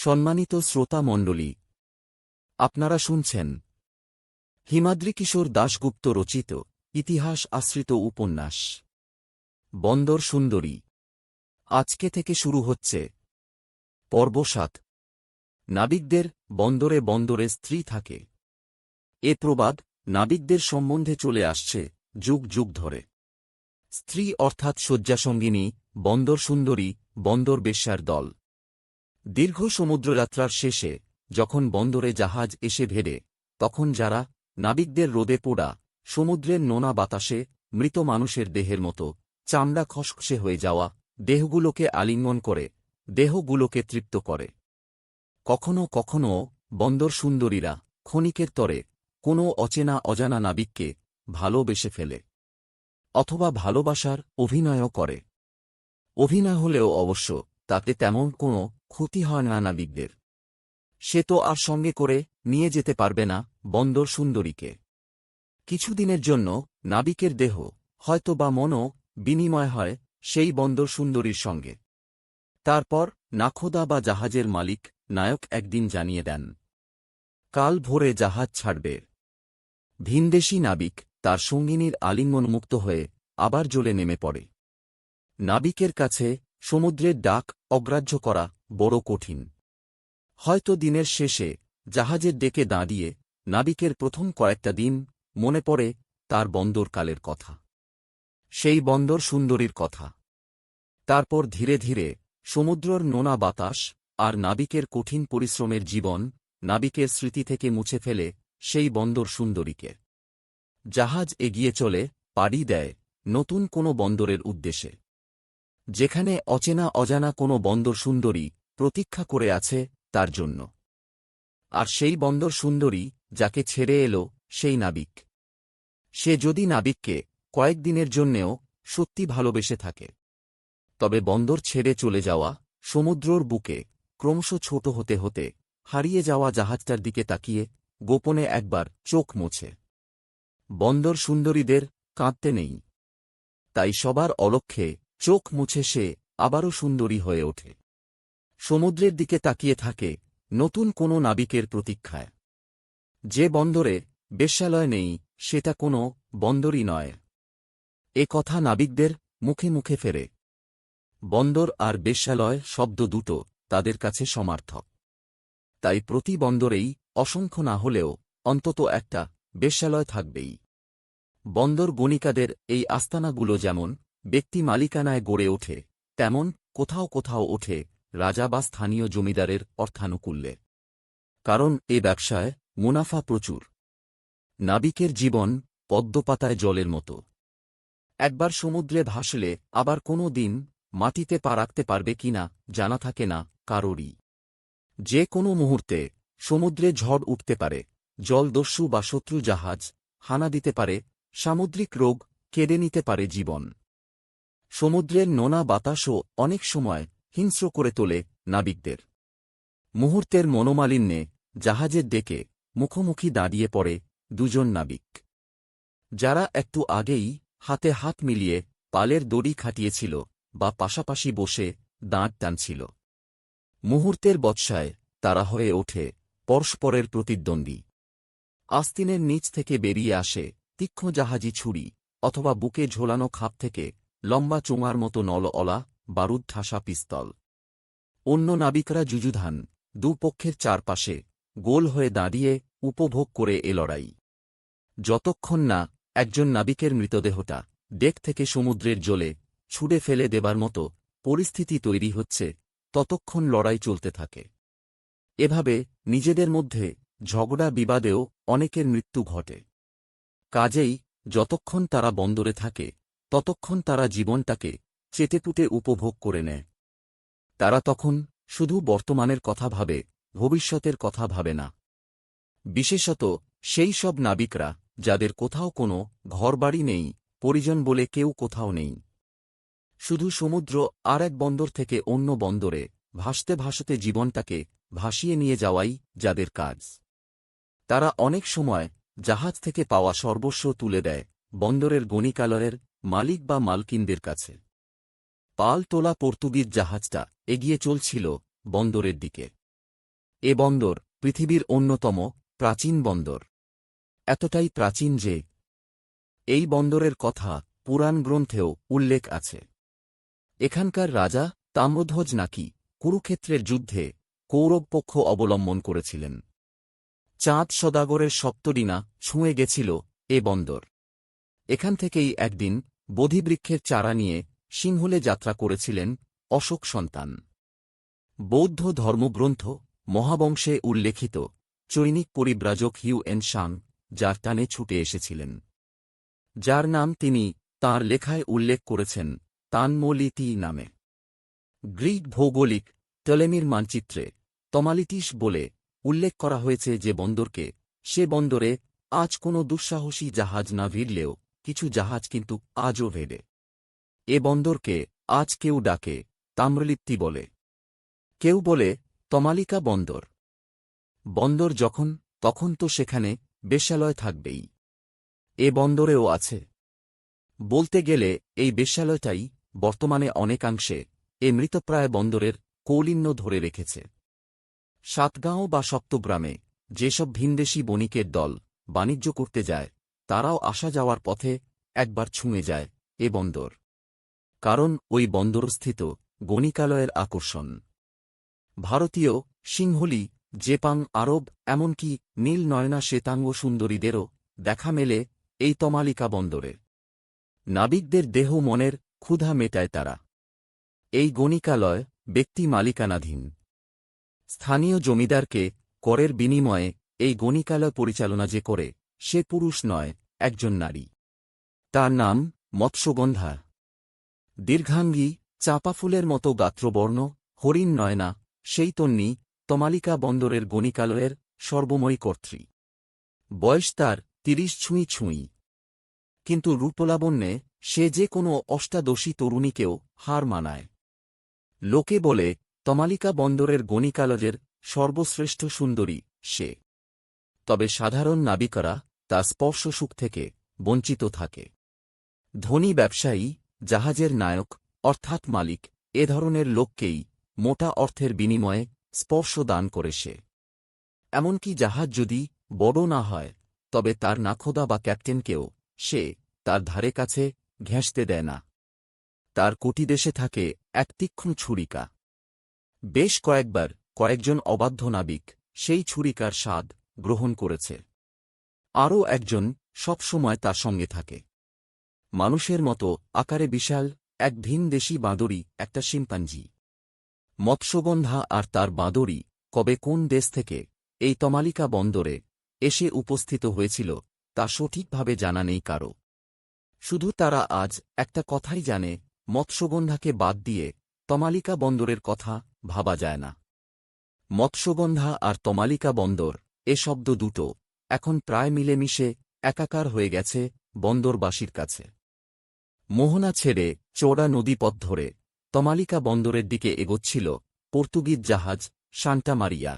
সম্মানিত শ্রোতা মণ্ডলী, আপনারা শুনছেন হিমাদ্রি কিশোর দাশগুপ্ত রচিত ইতিহাস আশ্রিত উপন্যাস, বন্দর সুন্দরী। আজকে থেকে শুরু হচ্ছে পর্ব সাত নাবিকদের বন্দরে বন্দরে স্ত্রী থাকে। এ প্রবাদ নাবিকদের সম্বন্ধে চলে আসছে যুগ যুগ ধরে। স্ত্রী অর্থাৎ শয্যাসঙ্গিনী, বন্দর সুন্দরী, বন্দর বেশ্যার দল। দীর্ঘ সমুদ্রযাত্রার শেষে, যখন বন্দরে জাহাজ এসে ভেড়ে তখন যারা নাবিকদের রোদে পোড়া সমুদ্রের নোনা বাতাসে মৃত মানুষের দেহের মতো চামড়া খসখসে হয়ে যাওয়া দেহগুলোকে আলিঙ্গন করে, দেহগুলোকে তৃপ্ত করে। কখনো কখনো বন্দর সুন্দরীরা ক্ষণিকের তরে কোনো অচেনা অজানা নাবিককে ভালোবেসে ফেলে, অথবা ভালোবাসার অভিনয়ও করে। অভিনয় হলেও অবশ্য তাতে তেমন কোনো ক্ষতি হয় না নাবিকদের সে তো আর সঙ্গে করে নিয়ে যেতে পারবে না বন্দর সুন্দরীকে। কিছুদিনের জন্য নাবিকের দেহ, হয়তো বা মনও, বিনিময় হয় সেই বন্দর সুন্দরীর সঙ্গে। তারপর নাখোদা বা জাহাজের মালিক নায়ক একদিন জানিয়ে দেন, কাল ভোরে জাহাজ ছাড়বে। ভিনদেশী নাবিক তার সঙ্গিনীর আলিঙ্গনমুক্ত হয়ে আবার জ্বলে নেমে পড়ে। নাবিকের কাছে সমুদ্রের ডাক অগ্রাহ্য করা বড় কঠিন। হয়তো দিনের শেষে জাহাজের ডেকে দাঁড়িয়ে নাবিকের প্রথম কয়েকটা দিন মনে পড়ে তার বন্দরকালের কথা। সেই বন্দর সুন্দরীর কথা। তারপর ধীরে ধীরে সমুদ্রর নোনা বাতাস আর নাবিকের কঠিন পরিশ্রমের জীবন নাবিকের স্মৃতি থেকে মুছে ফেলে সেই বন্দর সুন্দরীকে। জাহাজ এগিয়ে চলে, পাড়ি দেয় নতুন কোনো বন্দরের উদ্দেশ্যে। যেখানে অচেনা অজানা কোনো বন্দর সুন্দরী প্রতীক্ষা করে আছে তার জন্য। আর সেই বন্দর সুন্দরী, যাকে ছেড়ে এলো, সেই নাবিক। সে যদি নাবিককে কয়েকদিনের জন্যেও সত্যি ভালোবেসে থাকে, তবে বন্দর ছেড়ে চলে যাওয়া সমুদ্রর বুকে ক্রমশ ছোট হতে হতে হারিয়ে যাওয়া জাহাজটার দিকে তাকিয়ে গোপনে একবার চোখ মোছে। বন্দর সুন্দরীদের কাঁদতে নেই। তাই সবার অলক্ষ্যে চোখ মুছে সে আবারও সুন্দরী হয়ে ওঠে। সমুদ্রের দিকে তাকিয়ে থাকে নতুন কোনো নাবিকের প্রতীক্ষায়। যে বন্দরে বেশ্যালয় নেই, সেটা কোনো বন্দরই নয়। এ কথা নাবিকদের মুখে মুখে ফেরে। বন্দর আর বেশ্যালয় শব্দ দুটো তাদের কাছে সমার্থক। তাই প্রতি বন্দরেই অসংখ্য না হলেও অন্তত একটা বেশ্যালয় থাকবেই। বন্দর গণিকাদের এই আস্তানাগুলো যেমন ব্যক্তি মালিকানায় গড়ে ওঠে, তেমন কোথাও কোথাও ওঠে রাজা বা স্থানীয় জমিদারের অর্থানুকূল্যে। কারণ এ ব্যবসায় মুনাফা প্রচুর। নাবিকের জীবন পদ্মপাতায় জলের মতো। একবার সমুদ্রে ভাসলে আবার কোনো দিন মাটিতে পা রাখতে পারবে কিনা জানা থাকে না কারোরই। যে কোনো মুহূর্তে সমুদ্রে ঝড় উঠতে পারে, জলদস্যু বা শত্রু জাহাজ হানা দিতে পারে, সামুদ্রিক রোগ কেড়ে নিতে পারে জীবন। সমুদ্রের নোনা বাতাসও অনেক সময় হিংস্র করে তোলে নাবিকদের। মুহূর্তের মনোমালিন্যে জাহাজের ডেকে মুখোমুখি দাঁড়িয়ে পড়ে দুজন নাবিক। যারা একটু আগেই হাতে হাত মিলিয়ে পালের দড়ি খাটিয়েছিল বা পাশাপাশি বসে দাঁত টানছিল। মুহূর্তের বৎসায় তারা হয়ে ওঠে পরস্পরের প্রতিদ্বন্দ্বী। আস্তিনের নিচ থেকে বেরিয়ে আসে তীক্ষ্ণ জাহাজি ছুরি অথবা বুকে ঝোলানো খাপ থেকে লম্বা চোঙার মতো নল অলা বারুদ ঠাসা পিস্তল। অন্য নাবিকরা যুযুধান, দুপক্ষের চারপাশে, গোল হয়ে দাঁড়িয়ে উপভোগ করে এ লড়াই। যতক্ষণ না একজন নাবিকের মৃতদেহটা ডেক থেকে সমুদ্রের জলে ছুড়ে ফেলে দেবার মতো পরিস্থিতি তৈরি হচ্ছে, ততক্ষণ লড়াই চলতে থাকে। এভাবে নিজেদের মধ্যে ঝগড়া বিবাদেও অনেকের মৃত্যু ঘটে। কাজেই যতক্ষণ তারা বন্দরে থাকে, ততক্ষণ তারা জীবনটাকে চেটেপুটে উপভোগ করে নেয়। তারা তখন শুধু বর্তমানের কথা ভাবে, ভবিষ্যতের কথা ভাবে না। বিশেষত সেই সব নাবিকরা যাদের কোথাও কোনো ঘরবাড়ি নেই, পরিজন বলে কেউ কোথাও নেই। শুধু সমুদ্র আর এক বন্দর থেকে অন্য বন্দরে ভাসতে ভাসতে জীবনটাকে ভাসিয়ে নিয়ে যাওয়াই যাদের কাজ। তারা অনেক সময় জাহাজ থেকে পাওয়া সর্বস্ব তুলে দেয় বন্দরের গণিকালয়ের মালিক বা মালকিনদের কাছে। পাল তোলা পর্তুগিজ জাহাজটা এগিয়ে চলছিল বন্দরের দিকে। এ বন্দর পৃথিবীর অন্যতম প্রাচীন বন্দর। এতটাই প্রাচীন যে এই বন্দরের কথা পুরাণ গ্রন্থেও উল্লেখ আছে। এখানকার রাজা তাম্রধ্বজ নাকি কুরুক্ষেত্রের যুদ্ধে কৌরব পক্ষ অবলম্বন করেছিলেন। চাঁদ সদাগরের সপ্তডিনা ছুঁয়ে গেছিল এ বন্দর। এখান থেকেই একদিন বোধিবৃক্ষের চারা নিয়ে সিংহলে যাত্রা করেছিলেন অশোক সন্তান। বৌদ্ধ ধর্মগ্রন্থ মহাবংশে উল্লেখিত চৈনিক পরিব্রাজক হিউ এন সাং যার টানে ছুটে এসেছিলেন। যার নাম তিনি তার লেখায় উল্লেখ করেছেন তানমলিতি নামে। গ্রিক ভৌগোলিক টলেমির মানচিত্রে তমালিটিস বলে উল্লেখ করা হয়েছে যে বন্দরকে সে বন্দরে আজ কোনো দুঃসাহসী জাহাজ না ভিড়লেও কিছু জাহাজ কিন্তু আজও ভেড়ে এ বন্দরকে আজ কেউ ডাকে, তাম্রলিপ্তি বলে। কেউ বলে, তমালিকা বন্দর। বন্দর যখন, তখন তো সেখানে বেশ্যালয় থাকবেই। এ বন্দরেও আছে। বলতে গেলে, এই বেশ্যালয়টাই বর্তমানে অনেকাংশে এ মৃতপ্রায় বন্দরের কৌলিন্য ধরে রেখেছে। সাতগাঁও বা সপ্তগ্রামে যেসব ভিনদেশী বণিকের দল বাণিজ্য করতে যায়, তারাও আসা যাওয়ার পথে একবার ছুঁয়ে যায় এ বন্দর। কারণ ওই বন্দরস্থিত গণিকালয়ের আকর্ষণ। ভারতীয় সিংহলি, জেপাং, আরব, এমনকি নীল নয়না শ্বেতাঙ্গ সুন্দরীদেরও দেখা মেলে এই তমালিকা বন্দরে। নাবিকদের দেহ মনের ক্ষুধা মেটায় তারা। এই গণিকালয় ব্যক্তি মালিকানাধীন। স্থানীয় জমিদারকে করের বিনিময়ে এই গণিকালয় পরিচালনা যে করে, সে পুরুষ নয়, একজন নারী। তার নাম মৎস্যগন্ধা। দীর্ঘাঙ্গী, চাঁপা ফুলের মতো গাত্রবর্ণ, হরিণ নয়না, সেই তন্নি, তমালিকা বন্দরের গণিকালয়ের সর্বময়ী কর্ত্রী। বয়স তার তিরিশ ছুঁই ছুঁই। কিন্তু রূপলাবণ্যে সে যে কোনো অষ্টাদশী তরুণীকেও হার মানায়। লোকে বলে, তমালিকা বন্দরের গণিকালজের সর্বশ্রেষ্ঠ সুন্দরী সে। তবে সাধারণ নাবিকরা তা স্পর্শ সুখ থেকে বঞ্চিত থাকে। ধনী ব্যবসায়ী জাহাজের নায়ক, অর্থাৎ মালিক, এ ধরনের লোককেই মোটা অর্থের বিনিময়ে স্পর্শ দান করে সে। এমনকি জাহাজ যদি বড় না হয়, তবে তার নাখোদা বা ক্যাপ্টেনকেও সে তার ধারে কাছে ঘেঁষতে দেয় না। তার কুটিদেশে থাকে এক তীক্ষ্ণ ছুরিকা। বেশ কয়েকবার কয়েকজন অবাধ্য নাবিক সেই ছুরিকার স্বাদ গ্রহণ করেছে। আরও একজন সবসময় তার সঙ্গে থাকে। মানুষের মতো আকারে বিশাল, এক ভিনদেশী বাঁদরি, একটা শিম্পাঞ্জি। মৎস্যগন্ধা আর তার বাঁদরি কবে কোন দেশ থেকে? এই তমালিকা বন্দরে এসে উপস্থিত হয়েছিল, তা সঠিকভাবে জানা নেই কারও। শুধু তারা আজ একটা কথাই জানে, মৎস্যগন্ধাকে বাদ দিয়ে তমালিকা বন্দরের কথা ভাবা যায় না। মৎস্যগন্ধা আর তমালিকা বন্দর, এ শব্দ দুটো, এখন প্রায় মিলেমিশে, একাকার হয়ে গেছে বন্দরবাসীর কাছে। মোহনা ছেড়ে চোরা নদীপথ ধরে তমালিকা বন্দরের দিকে এগোচ্ছিল পর্তুগিজ জাহাজ সান্টা মারিয়া।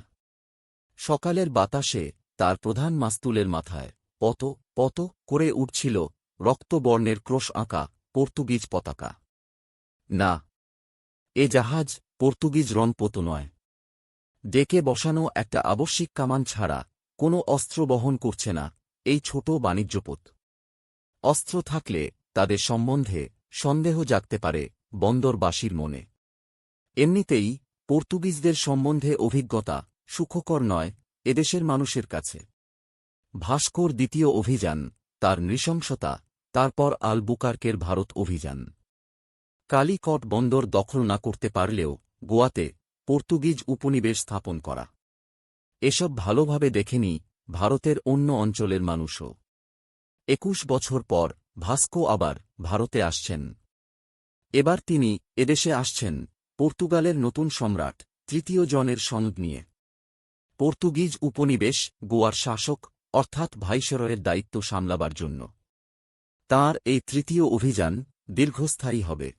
সকালের বাতাসে তার প্রধান মাস্তুলের মাথায় পত পত করে উঠছিল রক্তবর্ণের ক্রোশ আঁকা পর্তুগিজ পতাকা। না, এ জাহাজ পর্তুগিজ রণপোত নয়। ডেকে বসানো একটা আবশ্যিক কামান ছাড়া কোনো অস্ত্র বহন করছে না এই ছোট বাণিজ্যপথ। অস্ত্র থাকলে তাদের সম্বন্ধে সন্দেহ জাগতে পারে বন্দরবাসীর মনে। এমনিতেই পর্তুগিজদের সম্বন্ধে অভিজ্ঞতা সুখকর নয় এদেশের মানুষের কাছে। ভাস্কর দ্বিতীয় অভিযান, তার নৃশংসতা, তারপর আলবুকার্কের ভারত অভিযান। কালিকট বন্দর দখল না করতে পারলেও গোয়াতে পর্তুগিজ উপনিবেশ স্থাপন করা। এসব ভালোভাবে দেখেনি ভারতের অন্য অঞ্চলের মানুষও। একুশ বছর পর ভাস্কো আবার ভারতে আসছেন। এবার তিনি এদেশে আসছেন, পর্তুগালের নতুন সম্রাট, তৃতীয় জনের সনদ নিয়ে। পর্তুগিজ উপনিবেশ গোয়ার শাসক, অর্থাৎ ভাইসরয়ের দায়িত্ব সামলাবার জন্য। তার এই তৃতীয় অভিযান দীর্ঘস্থায়ী হবে।